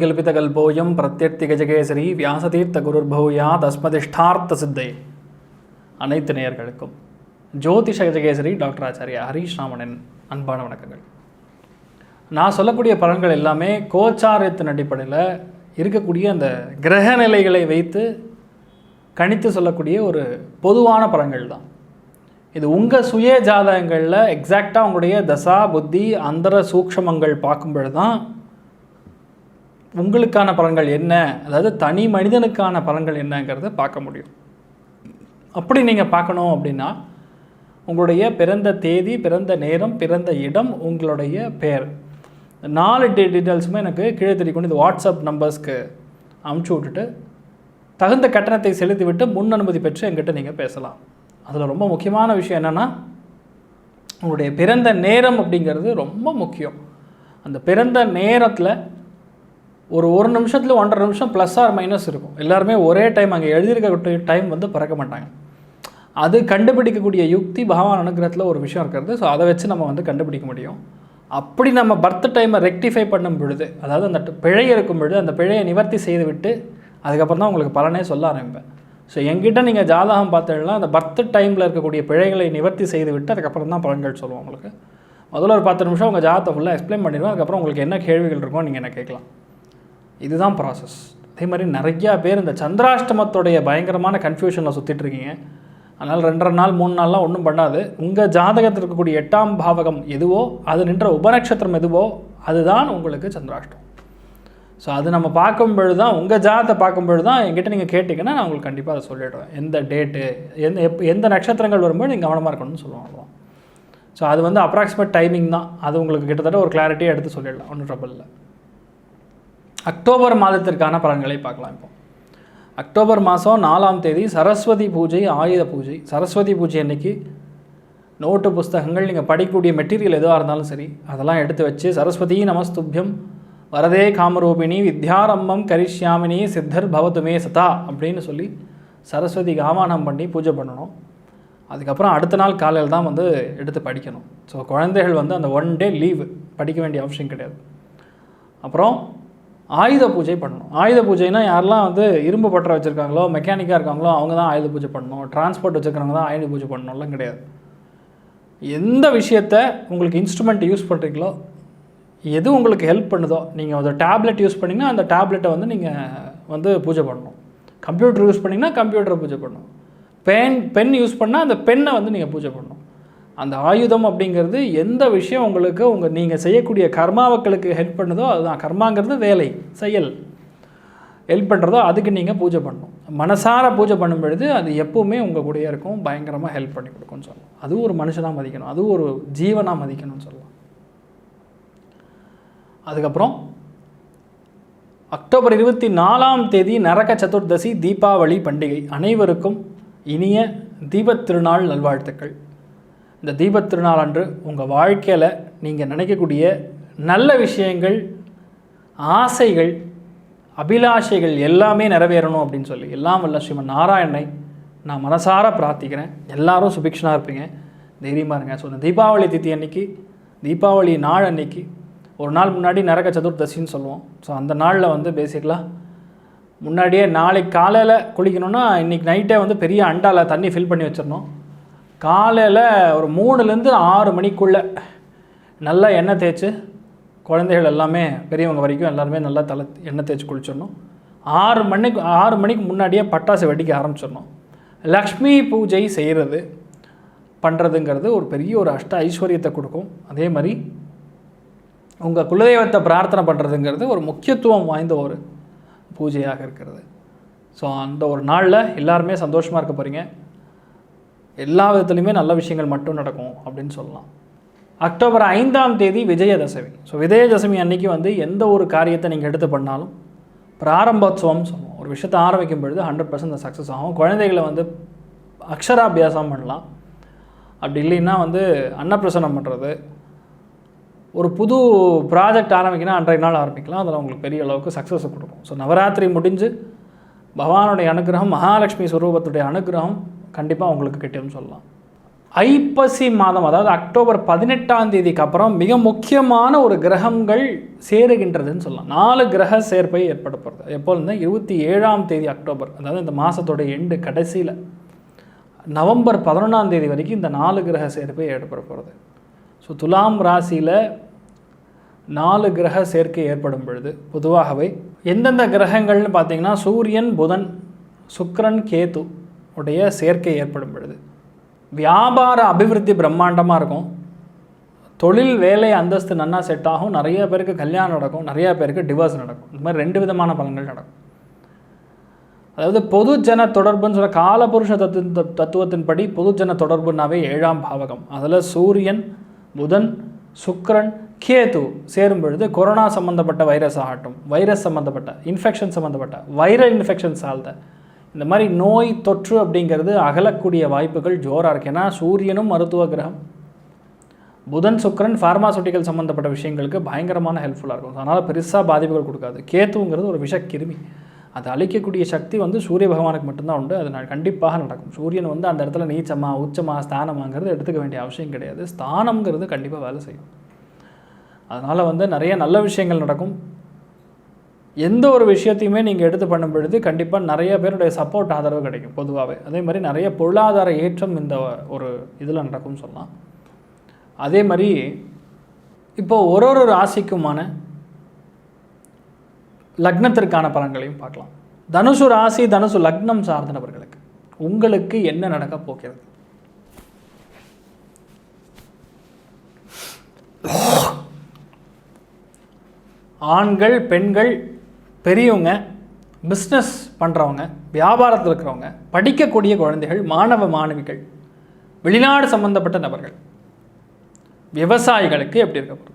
கல்பிதகல்போயம் பிரத்யர்த்திகஜகேசரி வியாசதீர்த்த குருர்பூயா தஸ்மதிஷ்டார்த்த சித்தை. அனைத்து நேயர்களுக்கும் ஜோதிஷ கஜகேசரி டாக்டர் ஆச்சாரியா ஹரீஷ் ராமனின் அன்பான வணக்கங்கள். நான் சொல்லக்கூடிய பலன்கள் எல்லாமே கோச்சாரத்தின் அடிப்படையில் இருக்கக்கூடிய அந்த கிரக நிலைகளை வைத்து கணித்து சொல்லக்கூடிய ஒரு பொதுவான பலன்கள் தான். இது உங்கள் சுய ஜாதகங்களில் எக்ஸாக்டாக உங்களுடைய தசா புத்தி அந்தர சூக்ஷமங்கள் பார்க்கும்பொழுது தான் உங்களுக்கான பலன்கள் என்ன? அதாவது தனி மனிதனுக்கான பலன்கள் என்னங்கிறத பார்க்க முடியும். அப்படி நீங்கள் பார்க்கணும் அப்படின்னா உங்களுடைய பிறந்த தேதி பிறந்த நேரம் பிறந்த இடம் உங்களுடைய பெயர். நாலு டீ டீட்டெயில்ஸுமே எனக்கு கீழே தெரிவிக்கணும் இது வாட்ஸ்அப் நம்பர்ஸ்க்கு அமுச்சு விட்டுட்டு தகுந்த கட்டணத்தை செலுத்திவிட்டு முன் அனுமதி பெற்று எங்கிட்ட நீங்கள் பேசலாம். அதில் ரொம்ப முக்கியமான விஷயம் என்னென்னா உங்களுடைய பிறந்த நேரம் அப்படிங்கிறது ரொம்ப முக்கியம். அந்த பிறந்த நேரத்தில் ஒரு ஒரு நிமிஷத்தில் ஒன்றரை நிமிஷம் ப்ளஸ் ஆர் மைனஸ் இருக்கும். எல்லாருமே ஒரே டைம் அங்கே எழுதியிருக்கக்கூடிய டைம் வந்து பிறக்க மாட்டாங்க. அது கண்டுபிடிக்கக்கூடிய யுக்தி பகவான் அனுகிரகத்தில் ஒரு விஷயம் இருக்கிறது. ஸோ அதை வச்சு நம்ம வந்து கண்டுபிடிக்க முடியும். அப்படி நம்ம பர்த் டைமை ரெக்டிஃபை பண்ணும் பொழுது அதாவது அந்த பிழை இருக்கும் பொழுது அந்த பிழையை நிவர்த்தி செய்து விட்டு அதுக்கப்புறம் தான் உங்களுக்கு பலனே சொல்ல ஆரம்பிப்பேன். ஸோ எங்கிட்ட நீங்கள் ஜாதகம் பார்த்தீங்கன்னா அந்த பர்த் டைமில் இருக்கக்கூடிய பிழைகளை நிவர்த்தி செய்து விட்டு அதுக்கப்புறம் தான் பலன்கள் சொல்லுவோம் உங்களுக்கு. முதல்ல ஒரு பத்து நிமிஷம் உங்கள் ஜாதகத்தை ஃபுல்லாக எக்ஸ்பிளைன் பண்ணிடுவோம் அதுக்கப்புறம் உங்களுக்கு என்ன கேள்விகள் இருக்கோ நீங்கள் என்ன கேட்கலாம். இதுதான் ப்ராசஸ் அதே மாதிரி நிறையா பேர் இந்த சந்திராஷ்டமத்துடைய பயங்கரமான கன்ஃபியூஷனில் சுற்றிட்டு இருக்கீங்க. அதனால் ரெண்டரை நாள் மூணு நாள்லாம் ஒன்றும் பண்ணாது. உங்கள் ஜாதகத்தில் இருக்கக்கூடிய எட்டாம் பாவகம் எதுவோ அது நின்ற உபநட்சத்திரம் எதுவோ அதுதான் உங்களுக்கு சந்திராஷ்டம். ஸோ அது நம்ம பார்க்கும்பொழுது தான் உங்கள் ஜாதத்தை பார்க்கும்பொழுது தான் என்கிட்ட நீங்கள் கேட்டிங்கன்னா நான் உங்களுக்கு கண்டிப்பாக அதை சொல்லிடுவேன். எந்த டேட்டு எந்த எப் எந்த நட்சத்திரங்கள் வரும்போது நீங்கள் கவனமாக இருக்கணும்னு சொல்லுவாங்க ஸோ அது வந்து அப்ராக்சிமேட் டைமிங் தான். அது உங்களுக்கு கிட்டத்தட்ட ஒரு கிளாரிட்டியாக எடுத்து சொல்லிடலாம். ஒன்றும் ட்ரபிள் இல்லை. அக்டோபர் மாதத்திற்கான பலன்களை பார்க்கலாம் இப்போ. அக்டோபர் மாதம் நாலாம் தேதி சரஸ்வதி பூஜை ஆயுத பூஜை. சரஸ்வதி பூஜை அன்னைக்கு நோட்டு புஸ்தகங்கள் நீங்கள் படிக்கக்கூடிய மெட்டீரியல் எதுவாக இருந்தாலும் சரி அதெல்லாம் எடுத்து வச்சு சரஸ்வதி நமஸ்துபியம் வரதே காமரூபிணி வித்யாரம்பம் கரிஷ்யாமினி சித்தர் பவதுமே சதா அப்படின்னு சொல்லி சரஸ்வதி ஆவானம் பண்ணி பூஜை பண்ணணும். அதுக்கப்புறம் அடுத்த நாள் காலையில் தான் வந்து எடுத்து படிக்கணும். ஸோ குழந்தைகள் வந்து அந்த ஒன் டே லீவு படிக்க வேண்டிய அவசியம் கிடையாது. அப்புறம் ஆயுத பூஜை பண்ணணும். ஆயுத பூஜைனா யாரெல்லாம் வந்து இரும்பு பற்ற வச்சுருக்காங்களோ மெக்கானிக்காக இருக்காங்களோ அவங்க தான் ஆயுத பூஜை பண்ணணும். டிரான்ஸ்போர்ட் வச்சுருக்கிறவங்க தான் ஆயுத பூஜை பண்ணணும்லாம் கிடையாது. எந்த விஷயத்த உங்களுக்கு இன்ஸ்ட்ருமெண்ட் யூஸ் பண்ணுறீங்களோ எது உங்களுக்கு ஹெல்ப் பண்ணுதோ நீங்கள் ஒரு டேப்லெட் யூஸ் பண்ணிங்கன்னா அந்த டேப்லெட்டை வந்து நீங்கள் வந்து பூஜை பண்ணணும். கம்ப்யூட்டர் யூஸ் பண்ணிங்கன்னா கம்ப்யூட்டரை பூஜை பண்ணணும். பென் பென் யூஸ் பண்ணால் அந்த பெண்ணை வந்து நீங்கள் பூஜை பண்ணணும். அந்த ஆயுதம் அப்படிங்கிறது எந்த விஷயம் உங்களுக்கு உங்கள் நீங்கள் செய்யக்கூடிய கர்மாவுக்களுக்கு ஹெல்ப் பண்ணுதோ அதுதான். கர்மாங்கிறது வேலை செயல். ஹெல்ப் பண்ணுறதோ அதுக்கு நீங்கள் பூஜை பண்ணணும். மனசார பூஜை பண்ணும் பொழுது அது எப்போவுமே உங்கள் கூடயே இருக்கும். பயங்கரமாக ஹெல்ப் பண்ணி கொடுக்கும்னு சொல்லலாம். அதுவும் ஒரு மனுஷனாக மதிக்கணும். அதுவும் ஒரு ஜீவனாக மதிக்கணும்னு சொல்லலாம். அதுக்கப்புறம் அக்டோபர் இருபத்தி நாலாம் தேதி நரக சதுர்தசி தீபாவளி பண்டிகை. அனைவருக்கும் இனிய தீபத் திருநாள் நல்வாழ்த்துக்கள். இந்த தீபத் திருநாள் அன்று உங்கள் வாழ்க்கையில் நீங்கள் நினைக்கக்கூடிய நல்ல விஷயங்கள் ஆசைகள் அபிலாஷைகள் எல்லாமே நிறைவேறணும் அப்படின்னு சொல்லி. எல்லாம் வல்ல ஸ்ரீமன் நாராயணனை நான் மனசார பிரார்த்திக்கிறேன். எல்லாரும் சுபிக்ஷனாக இருப்பீங்க. தைரியமாக இருங்க. ஸோ இந்த தீபாவளி தித்தி அன்னைக்கு தீபாவளி நாள் அன்னைக்கு ஒரு நாள் முன்னாடி நரக சதுர்தசின்னு சொல்லுவோம். ஸோ அந்த நாளில் வந்து பேசிக்கலாக முன்னாடியே நாளைக்கு காலையில் குளிக்கணும்னா இன்றைக்கி நைட்டே வந்து பெரிய அண்டாவில் தண்ணி ஃபில் பண்ணி வச்சிடணும். காலையில் ஒரு மூணுலேருந்து ஆறு மணிக்குள்ளே நல்லா எண்ணெய் தேய்ச்சி குழந்தைகள் எல்லாமே பெரியவங்க வரைக்கும் எல்லாருமே நல்லா தலை எண்ணெய் தேய்ச்சி குளிச்சிடணும். ஆறு மணிக்கு ஆறு மணிக்கு முன்னாடியே பட்டாசு வெடிக்க ஆரம்பிச்சிடணும். லக்ஷ்மி பூஜை செய்கிறது பண்ணுறதுங்கிறது ஒரு பெரிய ஒரு அஷ்ட ஐஸ்வர்யத்தை கொடுக்கும். அதே மாதிரி உங்கள் குலதெய்வத்தை பிரார்த்தனை பண்ணுறதுங்கிறது ஒரு முக்கியத்துவம் வாய்ந்த ஒரு பூஜையாக இருக்கிறது. ஸோ அந்த ஒரு நாளில் எல்லாருமே சந்தோஷமாக இருக்க போகிறீங்க எல்லா விதத்துலையுமே நல்ல விஷயங்கள் மட்டும் நடக்கும் அப்படின்னு சொல்லலாம். அக்டோபர் ஐந்தாம் தேதி விஜயதசமி. ஸோ விஜயதசமி அன்னைக்கு வந்து எந்த ஒரு காரியத்தை நீங்கள் எடுத்து பண்ணாலும் பிராரம்போத்சவம் சொல்லுவோம். ஒரு விஷயத்தை ஆரம்பிக்கும் பொழுது ஹண்ட்ரட் பர்சன்ட் சக்ஸஸ் ஆகும். குழந்தைகளை வந்து அக்ஷராபியாசம் பண்ணலாம். அப்படி இல்லைன்னா வந்து அன்னப்பிரசனம் பண்ணுறது ஒரு புது ப்ராஜெக்ட் ஆரம்பிக்கணும் அன்றைய நாள் ஆரம்பிக்கலாம். அதில் உங்களுக்கு பெரிய அளவுக்கு சக்ஸஸை கொடுக்கும். ஸோ நவராத்திரி முடிஞ்சு பகவானுடைய அனுகிரகம் மகாலட்சுமி ஸ்வரூபத்துடைய அனுகிரகம் கண்டிப்பாக உங்களுக்கு கிட்டேன்னு சொல்லலாம். ஐப்பசி மாதம் அதாவது அக்டோபர் பதினெட்டாம் தேதிக்கு அப்புறம் மிக முக்கியமான ஒரு கிரகங்கள் சேருகின்றதுன்னு சொல்லலாம். நாலு கிரக சேர்ப்பை ஏற்பட போகிறது எப்போ இருந்தால் இருபத்தி ஏழாம் தேதி அக்டோபர் அதாவது இந்த மாதத்தோட எண்டு கடைசியில். நவம்பர் பதினொன்றாம் தேதி வரைக்கும் இந்த நாலு கிரக சேர்ப்பை ஏற்பட போகிறது ஸோ துலாம் ராசியில் நாலு கிரக சேர்க்கை ஏற்படும் பொழுது பொதுவாகவே எந்தெந்த கிரகங்கள்னு பார்த்தீங்கன்னா சூரியன் புதன் சுக்ரன் கேது உடைய சேர்க்கை ஏற்படும் பொழுது. வியாபார அபிவிருத்தி பிரம்மாண்டமாக இருக்கும். தொழில் வேலை அந்தஸ்து நன்னா செட் ஆகும். நிறைய பேருக்கு கல்யாணம் நடக்கும். நிறைய பேருக்கு டிவோர்ஸ் நடக்கும். இந்த மாதிரி ரெண்டு விதமான பலன்கள் நடக்கும். அதாவது பொதுஜன தொடர்புன்னு சொல்ல காலபுருஷ தத்து தத்துவத்தின்படி பொதுஜன தொடர்புனாவே ஏழாம் பாவகம். அதில் சூரியன் புதன் சுக்ரன் கேது சேரும் பொழுது கொரோனா சம்மந்தப்பட்ட வைரஸ் ஆகட்டும் வைரஸ் சம்மந்தப்பட்ட இன்ஃபெக்ஷன் சம்மந்தப்பட்ட வைரல் இன்ஃபெக்ஷன் சார்ந்த இந்த மாதிரி நோய் தொற்று அப்படிங்கிறது அகலக்கூடிய வாய்ப்புகள் ஜோராக இருக்குது ஏன்னா சூரியனும் மருத்துவ கிரகம் புதன் சுக்கிரன் ஃபார்மாசூட்டிக்கல் சம்மந்தப்பட்ட விஷயங்களுக்கு பயங்கரமான ஹெல்ப்ஃபுல்லாக இருக்கும். அதனால் பெருசாக பாதிப்புகள் கொடுக்காது. கேத்துங்கிறது ஒரு விஷக்கிருமி. அது அழிக்கக்கூடிய சக்தி வந்து சூரிய பகவானுக்கு மட்டும்தான் உண்டு. அது ந- கண்டிப்பாக நடக்கும். சூரியன் வந்து அந்த இடத்துல நீச்சமாக உச்சமாக ஸ்தானமாங்கிறது எடுத்துக்க வேண்டிய அவசியம் கிடையாது. ஸ்தானம்ங்கிறது கண்டிப்பாக வேலை செய்யும். அதனால் வந்து நிறைய நல்ல விஷயங்கள் நடக்கும். எந்த ஒரு விஷயத்தையுமே நீங்கள் எடுத்து பண்ணும் பொழுது கண்டிப்பாக நிறைய பேருடைய சப்போர்ட் ஆதரவு கிடைக்கும் பொதுவாகவே அதே மாதிரி நிறைய பொருளாதார ஏற்றம் இந்த ஒரு இதில் நடக்கும்னு சொல்லலாம். அதே மாதிரி இப்போ ஒரு ஒரு ராசிக்குமான லக்னத்திற்கான பலன்களையும் பார்க்கலாம். தனுசு ராசி தனுசு லக்னம் சார்ந்த நபர்களுக்கு உங்களுக்கு என்ன நடக்க போகிறது? ஆண்கள் பெண்கள் பெரியவங்க பிஸ்னஸ் பண்ணுறவங்க வியாபாரத்தில் இருக்கிறவங்க படிக்கக்கூடிய குழந்தைகள் மாணவ மாணவிகள் வெளிநாடு சம்பந்தப்பட்ட நபர்கள் விவசாயிகளுக்கு எப்படி இருக்க போகிறது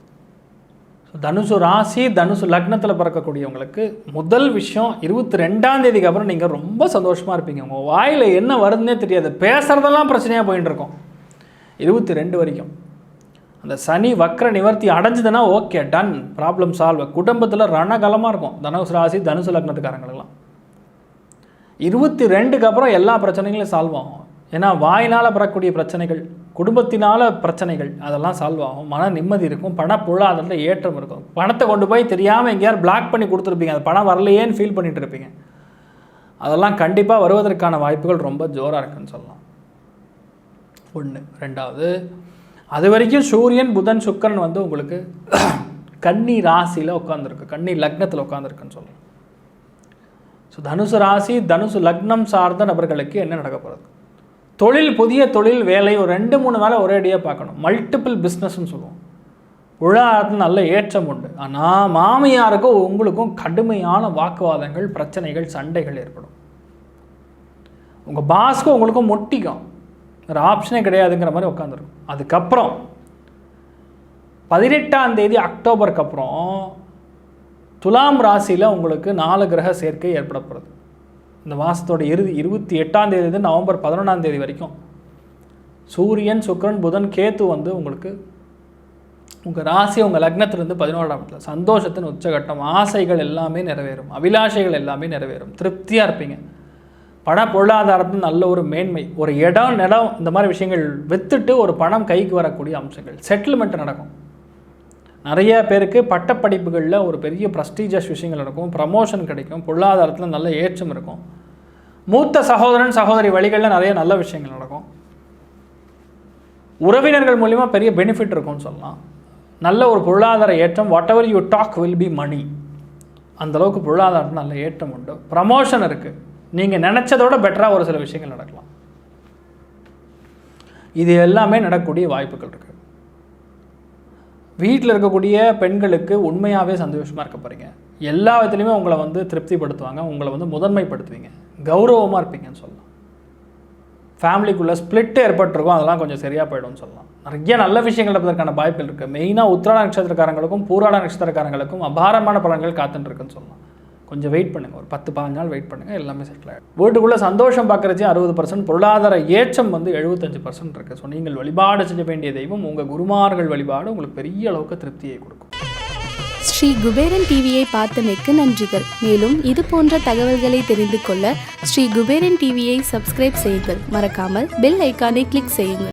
தனுசு ராசி தனுசு லக்னத்தில் பிறக்கக்கூடியவங்களுக்கு முதல் விஷயம் இருபத்தி ரெண்டாம் தேதிக்கு அப்புறம் நீங்கள் ரொம்ப சந்தோஷமாக இருப்பீங்க. உங்கள் வாயில் என்ன வருதுன்னே தெரியாது. பேசுகிறதெல்லாம் பிரச்சனையாக போயின்னு இருக்கோம். இருபத்தி ரெண்டு வரைக்கும். அந்த சனி வக்ர நிவர்த்தி அடைஞ்சதுன்னா ஓகே டன் ப்ராப்ளம் சால்வ் குடும்பத்தில் ரணகலமாக இருக்கும். தனுசு ராசி தனுசு லக்னத்துக்காரங்களுக்கெல்லாம். இருபத்தி ரெண்டுக்கு அப்புறம் எல்லா பிரச்சனைகளும் சால்வ் ஆகும். ஏன்னா வாயினால் பெறக்கூடிய பிரச்சனைகள் குடும்பத்தினால் பிரச்சனைகள் அதெல்லாம் சால்வ் ஆகும். மன நிம்மதி இருக்கும். பண பொருளாதாரத்தில் ஏற்றம் இருக்கும். பணத்தை கொண்டு போய் தெரியாமல் எங்கேயாவது பிளாக் பண்ணி கொடுத்துருப்பீங்க. அது பணம் வரலையேன்னு ஃபீல் பண்ணிட்டு இருப்பீங்க. அதெல்லாம் கண்டிப்பாக வருவதற்கான வாய்ப்புகள் ரொம்ப ஜோராக இருக்குன்னு சொல்லலாம். ஒன்று ரெண்டாவது அது வரைக்கும் சூரியன் புதன் சுக்கிரன் வந்து உங்களுக்கு கன்னி ராசியில் உட்காந்துருக்கு கன்னி லக்னத்தில் உட்காந்துருக்குன்னு சொல்லுவோம் ஸோ தனுசு ராசி தனுசு லக்னம் சார்ந்த நபர்களுக்கு என்ன நடக்க போகிறது தொழில் புதிய தொழில் வேலை ஒரு ரெண்டு மூணு வேலை ஒரேடியாக பார்க்கணும். மல்டிபிள் பிஸ்னஸ்னு சொல்லுவோம். உழாரத்தில் நல்ல ஏற்றம் உண்டு. ஆனால் மாமியாருக்கும் உங்களுக்கும் கடுமையான வாக்குவாதங்கள் பிரச்சனைகள் சண்டைகள் ஏற்படும். உங்கள் பாஸ்க்கும் உங்களுக்கும் முட்டிக்கும். வேறு ஆப்ஷனே கிடையாதுங்கிற மாதிரி உட்காந்துருக்கும் அதுக்கப்புறம் பதினெட்டாம் தேதி அக்டோபருக்கு அப்புறம் துலாம் ராசியில் உங்களுக்கு நாலு கிரக சேர்க்கை ஏற்பட போகிறது இந்த மாதத்தோட இறுதி இருபத்தி எட்டாம் தேதி நவம்பர் பதினொன்றாம் தேதி வரைக்கும் சூரியன் சுக்ரன் புதன் கேத்து வந்து உங்களுக்கு உங்கள் ராசி உங்கள் லக்னத்திலிருந்து பதினோராம் இடத்துல சந்தோஷத்தின் உச்சகட்டம் ஆசைகள் எல்லாமே நிறைவேறும் அபிலாஷைகள் எல்லாமே நிறைவேறும் திருப்தியாக இருப்பீங்க. பண பொருளாதாரத்தில் நல்ல ஒரு மேன்மை ஒரு இடம் நிலம் இந்த மாதிரி விஷயங்கள் வித்துட்டு ஒரு பணம் கைக்கு வரக்கூடிய அம்சங்கள். செட்டில்மெண்ட் நடக்கும். நிறைய பேருக்கு பட்டப்படிப்புகளில் ஒரு பெரிய ப்ரஸ்டீஜியஸ் விஷயங்கள் நடக்கும். ப்ரமோஷன் கிடைக்கும். பொருளாதாரத்தில் நல்ல ஏற்றம் இருக்கும். மூத்த சகோதரன் சகோதரி வழிகளில் நிறைய நல்ல விஷயங்கள் நடக்கும். உறவினர்கள் மூலிமா பெரிய பெனிஃபிட் இருக்கும்னு சொல்லலாம். நல்ல ஒரு பொருளாதார ஏற்றம் whatever you talk will be money அந்தளவுக்கு பொருளாதாரத்தில் நல்ல ஏற்றம் உண்டு. ப்ரமோஷன் இருக்குது நீங்கள் நினச்சதோட பெட்டராக ஒரு சில விஷயங்கள் நடக்கலாம். இது எல்லாமே நடக்கக்கூடிய வாய்ப்புகள் இருக்குது வீட்டில் இருக்கக்கூடிய பெண்களுக்கு உண்மையாகவே சந்தோஷமாக இருக்க போகிறீங்க எல்லா விதத்துலையுமே உங்களை வந்து திருப்திப்படுத்துவாங்க உங்களை வந்து முதன்மைப்படுத்துவீங்க. கௌரவமாக இருப்பீங்கன்னு சொல்லலாம். ஃபேமிலிக்குள்ளே ஸ்ப்ளிட் ஏற்பட்டிருக்கும் அதெல்லாம் கொஞ்சம் சரியாக போயிடும்னு சொல்லலாம். நிறைய நல்ல விஷயங்கள் நடப்பதற்கான வாய்ப்புகள் இருக்குது மெயினாக உத்திராட நட்சத்திரக்காரங்களுக்கும் பூராட நட்சத்திரக்காரங்களுக்கும் அபாரமான பலன்கள் காத்துட்டு இருக்குன்னு சொல்லலாம். கொஞ்சம் வெயிட் பண்ணுங்கள் ஒரு பத்து பதினஞ்சு நாள் வெயிட் பண்ணுங்கள் எல்லாமே செட்டில் ஆகிடும் வீட்டுக்குள்ளே சந்தோஷம் பார்க்குறச்சே அறுபது பர்சன்ட் பொருளாதார ஏற்றம் வந்து எழுபத்தஞ்சு பர்சன்ட் இருக்குது ஸோ நீங்கள் வழிபாடு செய்ய வேண்டிய தெய்வம் உங்கள் குருமார்கள் வழிபாடு உங்களுக்கு பெரிய அளவுக்கு திருப்தியை கொடுக்கும். ஸ்ரீ குபேரன் டிவியை பார்த்தமைக்கு நன்றிகள். மேலும் இது போன்ற தகவல்களை தெரிந்து கொள்ள ஸ்ரீ குபேரன் டிவியை சப்ஸ்கிரைப் செய்யுங்கள். மறக்காமல் பெல் ஐக்கானை கிளிக் செய்யுங்கள்.